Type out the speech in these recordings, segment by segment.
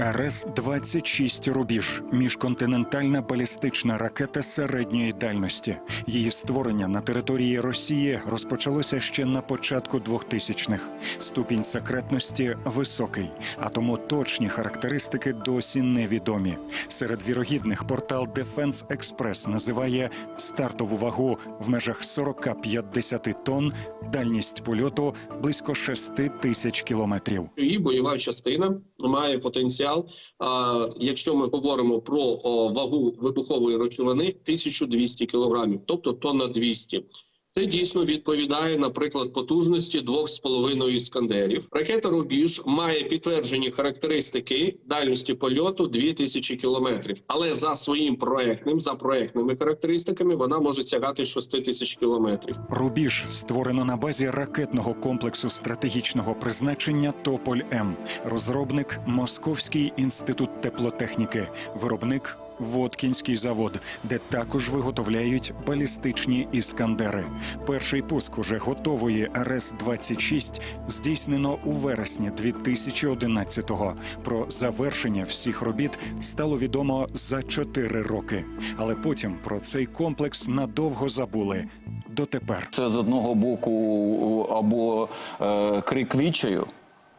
РС-26 «Рубіж» – міжконтинентальна балістична ракета середньої дальності. Її створення на території Росії розпочалося ще на початку 2000-х. Ступінь секретності високий, а тому точні характеристики досі невідомі. Серед вірогідних портал Defense Express називає стартову вагу в межах 40-50 тонн, дальність польоту близько 6 тисяч кілометрів. Її бойова частина має потенціал. А, якщо ми говоримо про о, вагу вибухової речовини, 1200 кілограмів, тобто тонна 200. Це дійсно відповідає, наприклад, потужності двох з половиною іскандерів. Ракета Рубіж має підтверджені характеристики дальності польоту 2000 кілометрів, але за своїм проектним, за проектними характеристиками, вона може сягати 6000 кілометрів. Рубіж створено на базі ракетного комплексу стратегічного призначення Тополь М. Розробник Московський інститут теплотехніки, виробник Водкінський завод, де також виготовляють балістичні іскандери. Перший пуск уже готової РС-26 здійснено у вересні 2011-го. Про завершення всіх робіт стало відомо за чотири роки. Але потім про цей комплекс надовго забули. Дотепер. Це з одного боку або е, крик відчаю.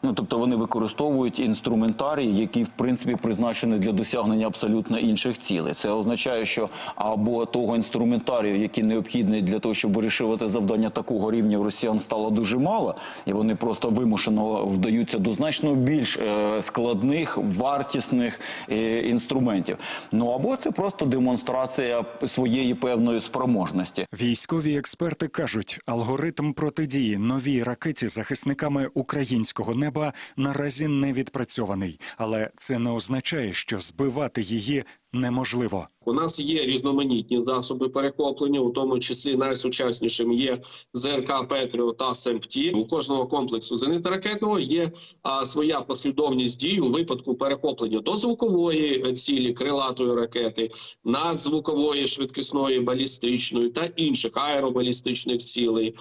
Ну, тобто вони використовують інструментарій, який в принципі призначений для досягнення абсолютно інших цілей. Це означає, що або того інструментарію, який необхідний для того, щоб вирішувати завдання такого рівня росіян, стало дуже мало, і вони просто вимушено вдаються до значно більш е, складних, вартісних е, інструментів. Ну або це просто демонстрація своєї певної спроможності. Військові експерти кажуть, алгоритм протидії новій ракеті захисниками українського неба наразі не відпрацьований, але це не означає, що збивати її неможливо. У нас є різноманітні засоби перехоплення, у тому числі найсучаснішим є ЗРК Петріо та СЕМПТІ. У кожного комплексу зенитно-ракетного є а, своя послідовність дій у випадку перехоплення до звукової цілі крилатої ракети, надзвукової швидкісної балістичної та інших аеробалістичних цілей.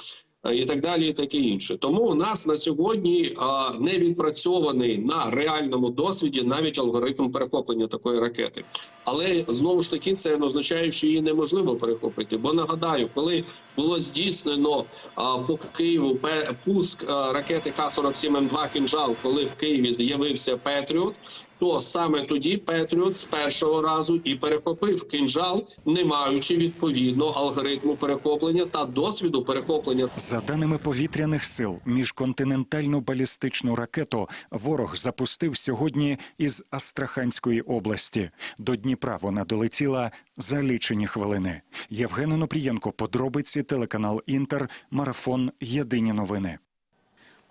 Е, І так далі, і таке інше. Тому у нас на сьогодні а, не відпрацьований на реальному досвіді навіть алгоритм перехоплення такої ракети. Але знову ж таки це не означає, що її неможливо перехопити. Бо нагадаю, коли було здійснено а, по Києву пуск ракети Х-47М2 «Кінжал», коли в Києві з'явився Петріот, то саме тоді Петріот з першого разу і перехопив кінжал, не маючи відповідно алгоритму перехоплення та досвіду перехоплення За даними повітряних сил, міжконтинентальну балістичну ракету ворог запустив сьогодні із Астраханської області. До Дніпра вона долетіла за лічені хвилини. Євген Онопрієнко, подробиці, телеканал Інтер, марафон. Єдині новини.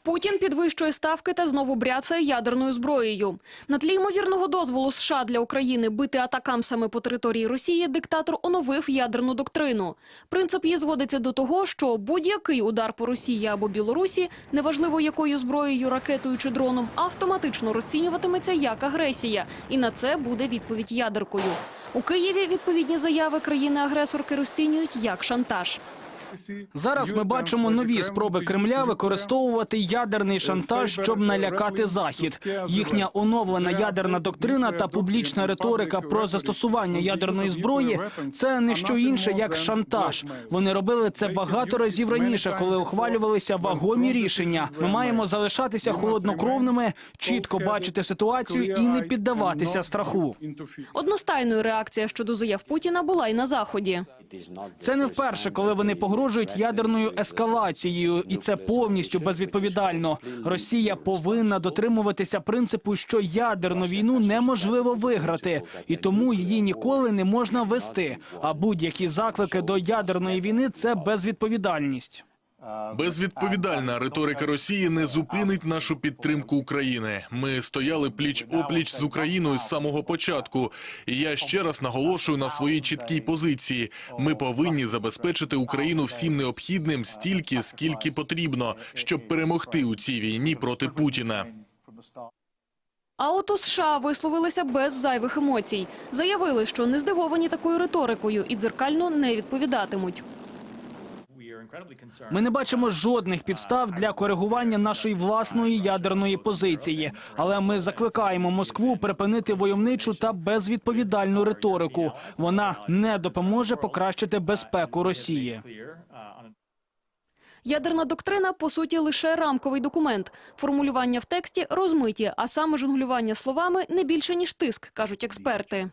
Путін підвищує ставки та знову бряцає ядерною зброєю. На тлі ймовірного дозволу США для України бити атакамсами по території Росії диктатор оновив ядерну доктрину. Принцип її зводиться до того, що будь-який удар по Росії або Білорусі, неважливо якою зброєю, ракетою чи дроном, автоматично розцінюватиметься як агресія, і на це буде відповідь ядеркою. У Києві відповідні заяви країни-агресорки розцінюють як шантаж. Зараз ми бачимо нові спроби Кремля використовувати ядерний шантаж, щоб налякати Захід. Їхня оновлена ядерна доктрина та публічна риторика про застосування ядерної зброї це не що інше як шантаж. Вони робили це багато разів раніше, коли ухвалювалися вагомі рішення. Ми маємо залишатися холоднокровними, чітко бачити ситуацію і не піддаватися страху. Одностайною реакція щодо заяв Путіна була й на заході. Це не вперше, коли вони погрожують ядерною ескалацією, і це повністю безвідповідально. Росія повинна дотримуватися принципу, що ядерну війну неможливо виграти, і тому її ніколи не можна вести. А будь-які заклики до ядерної війни це безвідповідальність. Безвідповідальна риторика Росії не зупинить нашу підтримку України. Ми стояли пліч опліч з Україною з самого початку. І я ще раз наголошую на своїй чіткій позиції. Ми повинні забезпечити Україну всім необхідним стільки, скільки потрібно, щоб перемогти у цій війні проти Путіна. А от у США висловилися без зайвих емоцій. Заявили, що не здивовані такою риторикою і дзеркально не відповідатимуть. Ми не бачимо жодних підстав для коригування нашої власної ядерної позиції, але ми закликаємо Москву припинити войовничу та безвідповідальну риторику. Вона не допоможе покращити безпеку Росії. Ядерна доктрина по суті лише рамковий документ. Формулювання в тексті розмиті, а саме жонглювання словами не більше ніж тиск, кажуть експерти.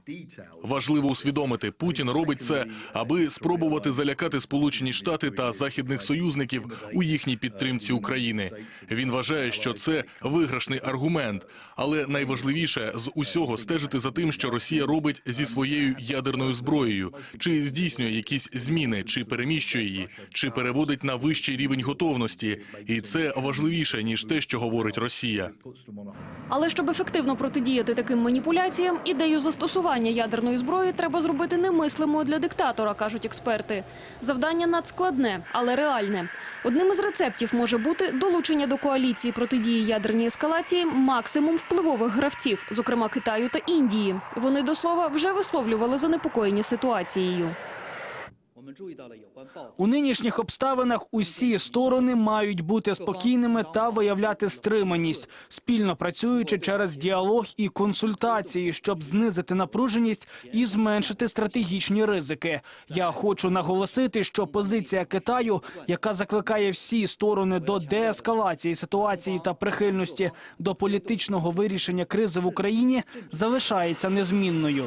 Важливо усвідомити, Путін робить це, аби спробувати залякати Сполучені Штати та західних союзників у їхній підтримці України. Він вважає, що це виграшний аргумент, але найважливіше з усього стежити за тим, що Росія робить зі своєю ядерною зброєю, чи здійснює якісь зміни, чи переміщує її, чи переводить на вищий рівень готовності, і це важливіше ніж те, що говорить Росія. Але щоб ефективно протидіяти таким маніпуляціям, ідею застосування ядерної зброї треба зробити немислимою для диктатора, кажуть експерти. Завдання надскладне, але реальне. Одним із рецептів може бути долучення до коаліції протидії ядерній ескалації максимум впливових гравців, зокрема Китаю та Індії. Вони до слова вже висловлювали занепокоєння ситуацією. У нинішніх обставинах усі сторони мають бути спокійними та виявляти стриманість, спільно працюючи через діалог і консультації, щоб знизити напруженість і зменшити стратегічні ризики. Я хочу наголосити, що позиція Китаю, яка закликає всі сторони до деескалації ситуації та прихильності до політичного вирішення кризи в Україні, залишається незмінною.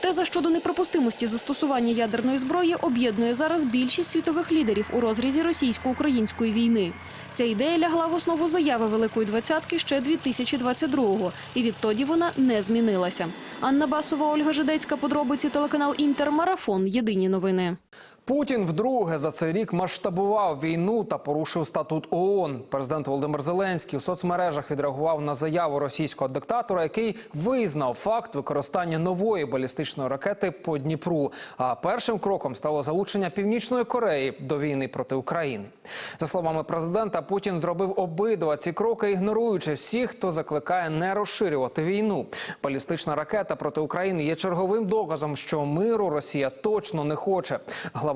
Теза щодо неприпустимості застосування ядерної зброї об'єднує зараз більшість світових лідерів у розрізі російсько-української війни. Ця ідея лягла в основу заяви Великої двадцятки ще 2022-го, і відтоді вона не змінилася. Анна Басова, Ольга Жидецька, подробиці телеканал Інтермарафон. Єдині новини. Путін вдруге за цей рік масштабував війну та порушив статут ООН. Президент Володимир Зеленський у соцмережах відреагував на заяву російського диктатора, який визнав факт використання нової балістичної ракети по Дніпру. А першим кроком стало залучення Північної Кореї до війни проти України. За словами президента, Путін зробив обидва ці кроки, ігноруючи всіх, хто закликає не розширювати війну. Балістична ракета проти України є черговим доказом, що миру Росія точно не хоче.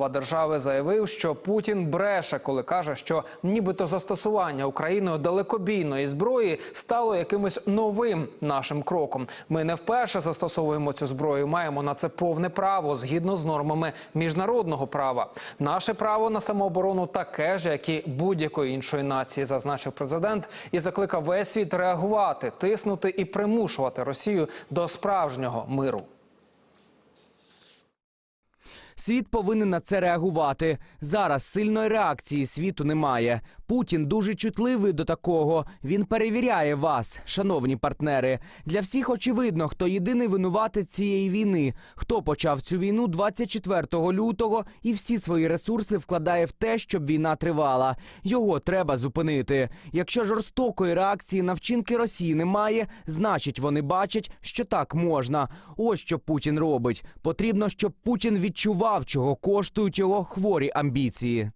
Глава держави заявив, що Путін бреше, коли каже, що нібито застосування Україною далекобійної зброї стало якимось новим нашим кроком. Ми не вперше застосовуємо цю зброю. Маємо на це повне право згідно з нормами міжнародного права. Наше право на самооборону таке ж, як і будь-якої іншої нації, зазначив президент, і закликав весь світ реагувати, тиснути і примушувати Росію до справжнього миру. Світ повинен на це реагувати. Зараз сильної реакції світу немає. Путін дуже чутливий до такого. Він перевіряє вас, шановні партнери. Для всіх очевидно, хто єдиний винуватець цієї війни, хто почав цю війну 24 лютого і всі свої ресурси вкладає в те, щоб війна тривала. Його треба зупинити. Якщо жорстокої реакції на вчинки Росії немає, значить вони бачать, що так можна. Ось що Путін робить. Потрібно, щоб Путін відчував, чого коштують його хворі амбіції.